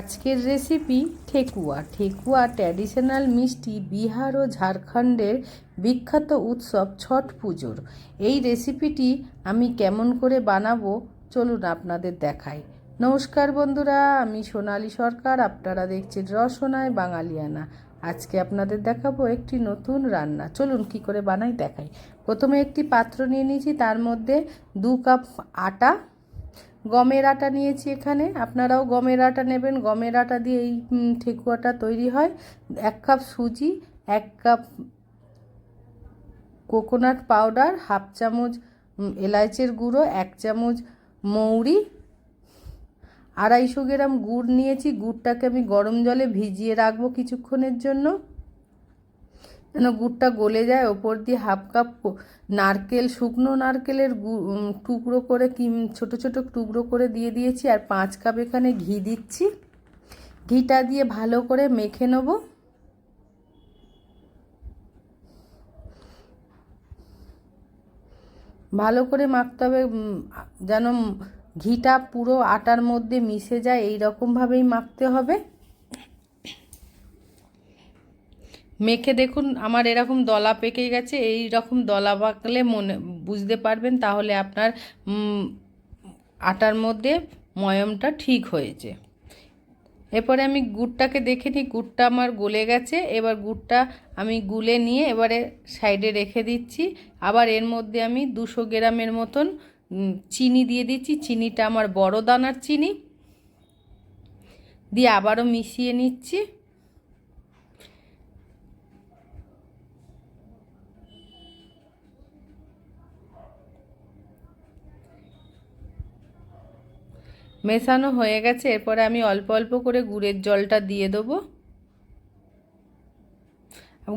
আজকের রেসিপি ঠেকুয়া। ঠেকুয়া ট্র্যাডিশনাল মিষ্টি বিহার ও ঝাড়খণ্ডের বিখ্যাত উৎসব ছট পুজোর। এই রেসিপিটি আমি কেমন করে বানাবো চলুন আপনাদের দেখাই। নমস্কার বন্ধুরা, আমি সোনালী সরকার, আপনারা দেখছেন রসনায় বাঙালিয়ানা। আজকে আপনাদের দেখাবো একটি নতুন রান্না। চলুন কি করে বানাই দেখাই। প্রথমে একটি পাত্র নিয়ে নিয়েছি, তার মধ্যে দু কাপ আটা গমের আটা নিয়েছি এখানে। আপনারাও গমের আটা নেবেন। গমের আটা দিয়ে এই ঠেকুয়াটা তৈরি হয়। এক কাপ সুজি এক কাপ কোকোনাট পাউডার হাফ চামচ উম, এলাচের গুঁড়ো এক চামচ মৌরি আড়াইশো গ্রাম গুড় নিয়েছি। গুড়টাকে আমি গরম জলে ভিজিয়ে রাখব কিছুক্ষণের জন্য। যেন গুড়টা গলে যায়, ওপর দিয়ে হাফ কাপ নারকেল, শুকনো নারকেলের টুকরো করে কি ছোট ছোট টুকরো করে দিয়ে দিয়েছি আর পাঁচ কাপ এখানে ঘি দিচ্ছি। ঘিটা দিয়ে ভালো করে মেখে নেব। ভালো করে মাখতে হবে যেন ঘিটা পুরো আটার মধ্যে মিশে যায় এই রকমভাবেই মাখতে হবে। মেখে দেখুন, আমার এরকম দলা পেকে গেছে এই রকম দলা পাকলে মনে, বুঝতে পারবেন তাহলে আপনার আটার মধ্যে ময়মটা ঠিক হয়েছে। এরপরে আমি গুড়টাকে দেখে নিই, গুড়টা আমার গলে গেছে, এবার গুড়টা আমি গুলে নিয়ে এবারে সাইডে রেখে দিচ্ছি। আবার এর মধ্যে আমি দুশো গ্রামের মতন চিনি দিয়ে দিচ্ছি, চিনিটা আমার বড় দানার চিনি। দিয়ে আবারও মিশিয়ে নিচ্ছি। মেশানো হয়ে গেছে, এরপরে আমি অল্প অল্প করে গুড়ের জলটা দিয়ে দেবো।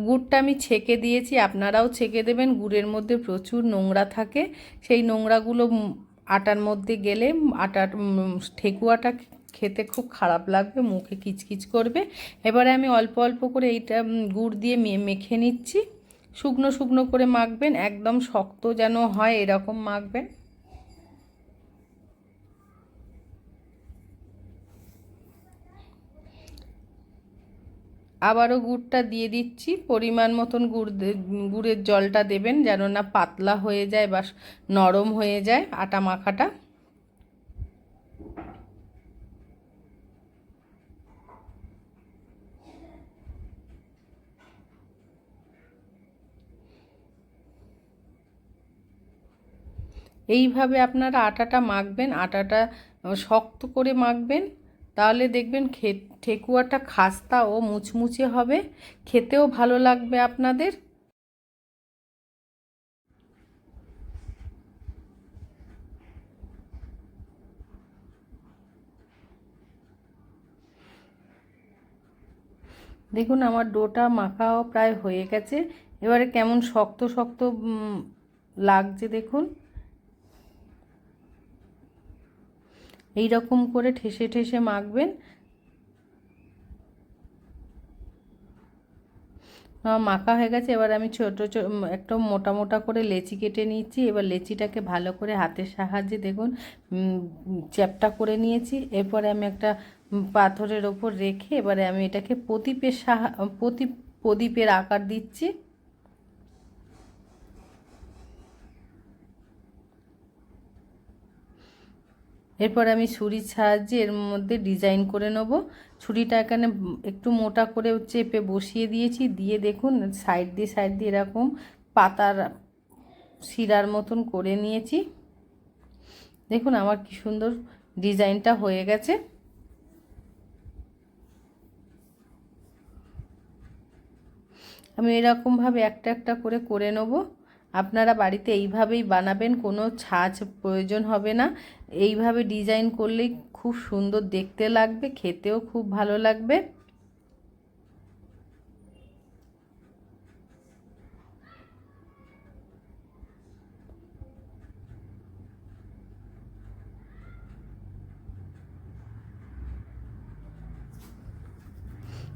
গুড়টা আমি ছেঁকে দিয়েছি, আপনারাও ছেঁকে দেবেন, গুড়ের মধ্যে প্রচুর নোংরা থাকে। সেই নোংরাগুলো আটার মধ্যে গেলে আটার ঠেকুয়াটা খেতে খুব খারাপ লাগবে, মুখে কিচকিচ করবে। এবারে আমি অল্প অল্প করে এইটা গুড় দিয়ে মেখে নিচ্ছি। শুকনো শুকনো করে মাখবেন, একদম শক্ত যেন হয় এরকম মাখবেন। আবারও গুড়টা দিয়ে দিচ্ছি। পরিমাণ মতন গুড় গুড়ের জলটা দেবেন যেন না পাতলা হয়ে যায় বা নরম হয়ে যায় আটা মাখাটা। এইভাবে আপনারা আটাটা মাখবেন, আটাটা শক্ত করে মাখবেন। তাহলে দেখবেন খে ঠেকুয়াটা খাস্তা ও মুচমুচে হবে। খেতেও ভালো লাগবে আপনাদের। দেখুন, আমার ডোটা মাখাও প্রায় হয়ে গেছে। এবারে কেমন শক্ত শক্ত লাগছে দেখুন। এই রকম করে ঠেসে ঠেসে মাখবেন। মাখা হয়ে গেছে। এবার আমি ছোটো একটা মোটা মোটা করে লেচি কেটে নিচ্ছি। এবার লেচিটাকে ভালো করে হাতের সাহায্যে দেখুন চ্যাপটা করে নিয়েছি। এরপরে আমি একটা পাথরের ওপর রেখে এবারে আমি এটাকে প্রদীপের সাহা, প্রদীপ, প্রদীপের আকার দিচ্ছি। এরপর আমি ছুরির সাহায্যে এর মধ্যে ডিজাইন করে নেব। ছুরিটা এখানে একটু মোটা করে চেপে বসিয়ে দিয়েছি। দিয়ে দেখুন, সাইড দিয়ে সাইড দিয়ে এরকম পাতার শিরার মতন করে নিয়েছি। দেখুন আমার কি সুন্দর ডিজাইনটা হয়ে গেছে। আমি এরকমভাবে একটা একটা করে করে নেব। আপনারা বাড়িতে এইভাবেই বানাবেন, কোনো ছাঁচ প্রয়োজন হবে না। এইভাবে ডিজাইন করলেই খুব সুন্দর দেখতে লাগবে, খেতেও খুব ভালো লাগবে।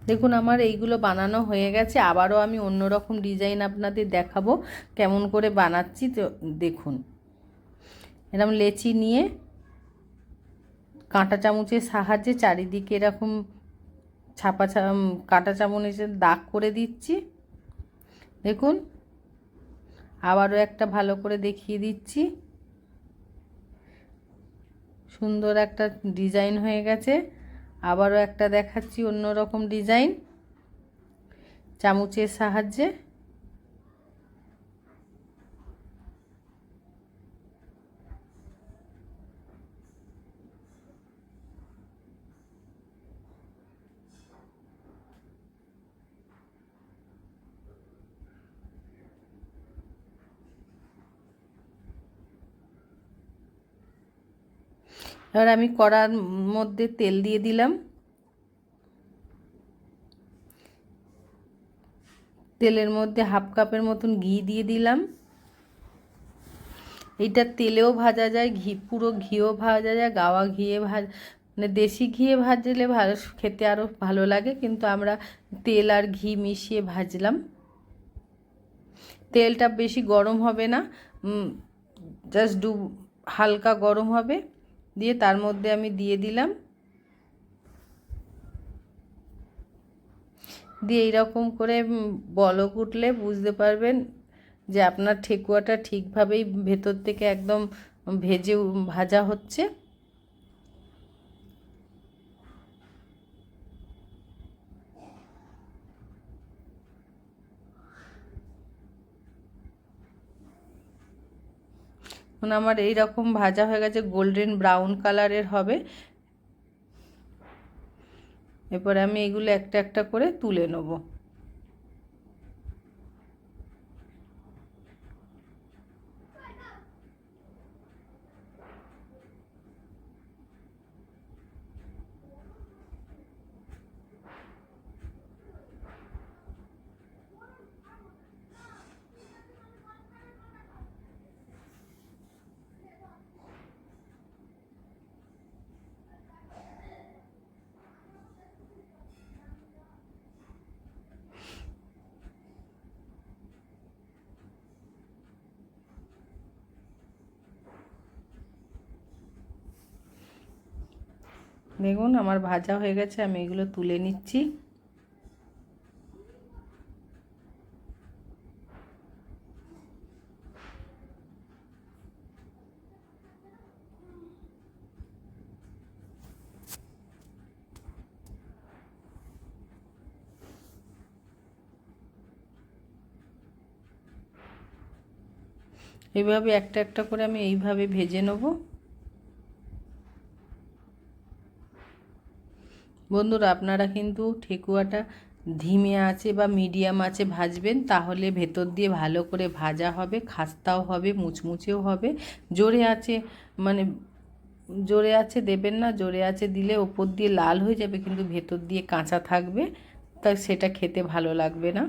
দেখুন, আমার এইগুলো বানানো হয়ে গেছে। আবারও আমি অন্য রকম ডিজাইন আপনাদের দেখাবো কেমন করে বানাচ্ছি। তো দেখুন, এরকম লেচি নিয়ে কাঁটা চামচের সাহায্যে চারিদিকে এরকম ছাপা ছা কাঁটা চামচের দাগ করে দিচ্ছি। দেখুন, আবারও একটা ভালো করে দেখিয়ে দিচ্ছি। সুন্দর একটা ডিজাইন হয়ে গেছে। আবারও একটা দেখাচ্ছি অন্য রকম ডিজাইন। চামচের সাহায্যে এবার আমি কড়ার মধ্যে তেল দিয়ে দিলাম। তেলের মধ্যে হাফ কাপের মতন ঘি দিয়ে দিলাম। এইটা তেলেও ভাজা যায়, ঘি, পুরো ঘিও ভাজা যায়, গাওয়া ঘিয়ে ভাজ মানে দেশি ঘিয়ে ভাজলে ভালো, খেতে আরও ভালো লাগে, কিন্তু আমরা তেল আর ঘি মিশিয়ে ভাজলাম। তেলটা বেশি গরম হবে না জাস্ট ডু হালকা গরম হবে। দিয়ে তার মধ্যে আমি দিয়ে দিলাম। দিয়ে এইরকম করে বলক উঠলে বুঝতে পারবেন যে আপনার ঠেকুয়াটা ঠিকভাবেই ভেতর থেকে একদম ভেজে ভাজা হচ্ছে। এখন আমার এই রকম ভাজা হয়ে গেছে গোল্ডেন ব্রাউন কালারের হবে। এরপরে আমি এগুলো একটা একটা করে তুলে নেব। দেখুন আমার ভাজা হয়ে গেছে, আমি এগুলো তুলে নিচ্ছি। এইভাবে একটা একটা করে আমি এইভাবে ভেজে নেব। বন্ধুরা, আপনারা কিন্তু ঠেকুয়াটা ধিমে আছে বা মিডিয়াম আছে ভাজবেন, তাহলে ভেতর দিয়ে ভালো করে ভাজা হবে, খাস্তাও হবে, মুচমুচেও হবে। জোরে আছে মানে জোরে আছে দেবেন না, জোরে আছে দিলে ওপর দিয়ে লাল হয়ে যাবে, কিন্তু ভেতর দিয়ে কাঁচা থাকবে, তা সেটা খেতে ভালো লাগবে না।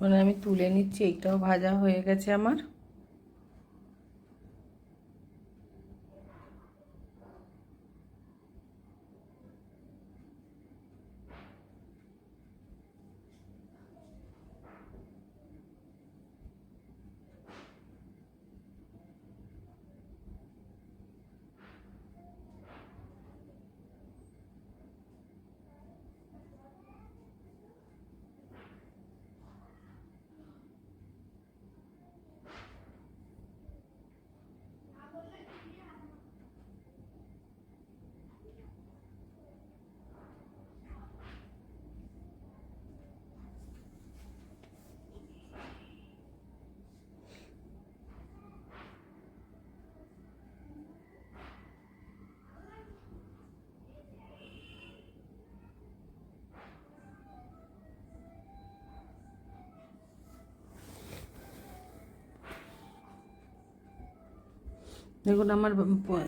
মানে আমি তুলে নিচ্ছি এইটাও ভাজা হয়ে গেছে আমার। দেখুন, আমার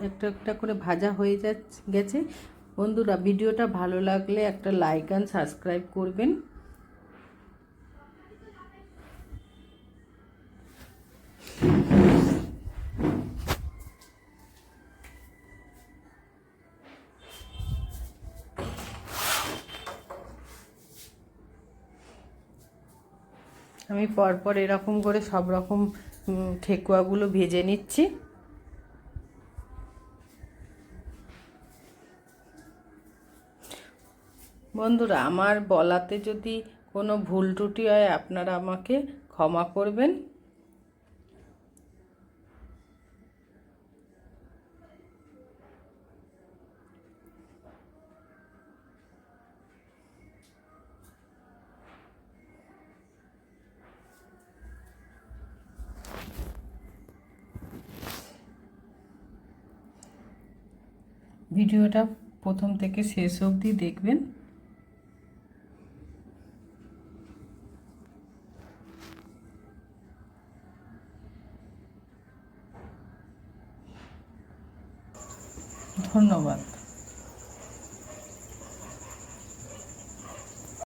একটা একটা করে ভাজা হয়ে যাচ্ছে, গেছে। বন্ধুরা, ভিডিওটা ভালো লাগলে একটা লাইক অ্যান্ড সাবস্ক্রাইব করবেন। আমি পরপর এরকম করে সব রকম ঠেকুয়াগুলো ভেজে নিচ্ছি। বন্ধুরা, আমার বলাতে যদি কোনো ভুল ত্রুটি হয়, আপনারা আমাকে ক্ষমা করবেন। ভিডিওটা প্রথম থেকে শেষ অবধি দেখবেন। ধন্যবাদ।